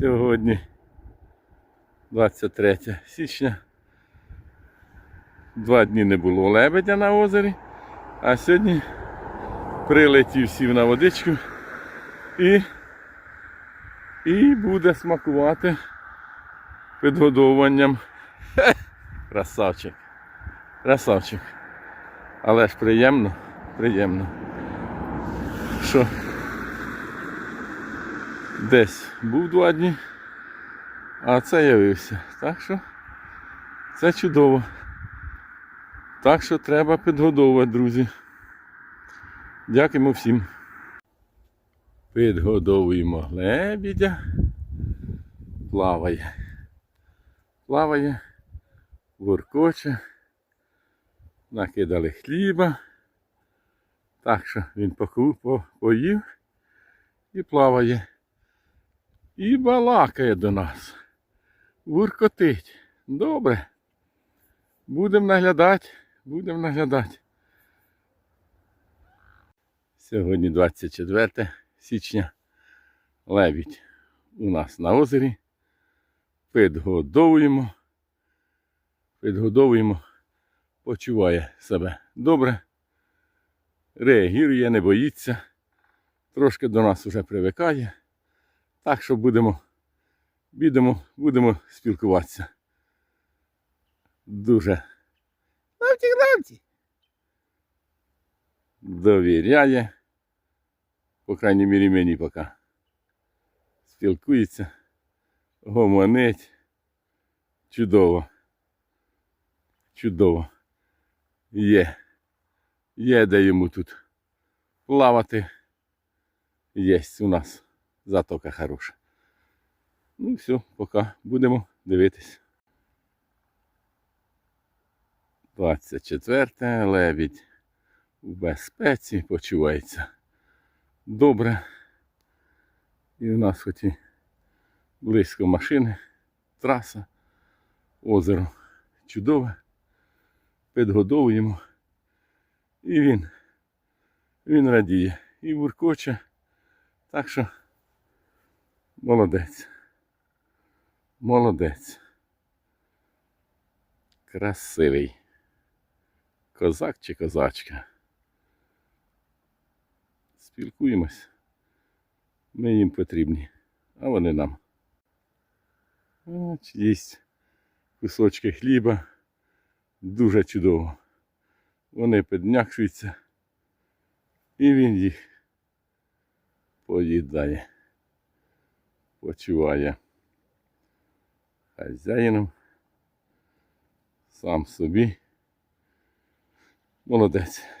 Сьогодні 23 січня. Два дні не було лебедя на озері, а сьогодні прилетів сів на водичку і, і буде смакувати підгодовуванням. Красавчик. Красавчик. Але ж приємно, приємно. Що десь був два дні, а це явився. Так що це чудово. Так що треба підгодовувати, друзі. Дякуємо всім. Підгодовуємо лебідя. Плаває. Плаває, воркоче. Накидали хліба. Так що він поку- по- поїв і плаває. І балакає до нас. Вуркотить. Добре. Будемо наглядати, будемо наглядати. Сьогодні 24 січня. Лебідь у нас на озері. Підгодовуємо. Підгодовуємо. Почуває себе добре. Реагує, не боїться. Трошки до нас вже привикає. Так що будемо, будемо, будемо спілкуватися. Дуже ловці. довіряє. По крайній мірі мені поки. Спілкується, гомонить. Чудово. Чудово. Є. Є де йому тут плавати. Є у нас затока хороша. Ну все, поки будемо дивитись. 24 лебідь у безпеці почувається добре. І у нас хоч і близько машини, траса, озеро чудове. Підгодовуємо. І він, він радіє і буркоче. Так що молодець. Молодець. Красивий. Козак чи козачка. Спілкуємось. Ми їм потрібні, а вони нам. От, кусочки хліба. Дуже чудово. Вони піднякшуються. І він їх поїдає. Почуває хазяїном. Сам собі. Молодець.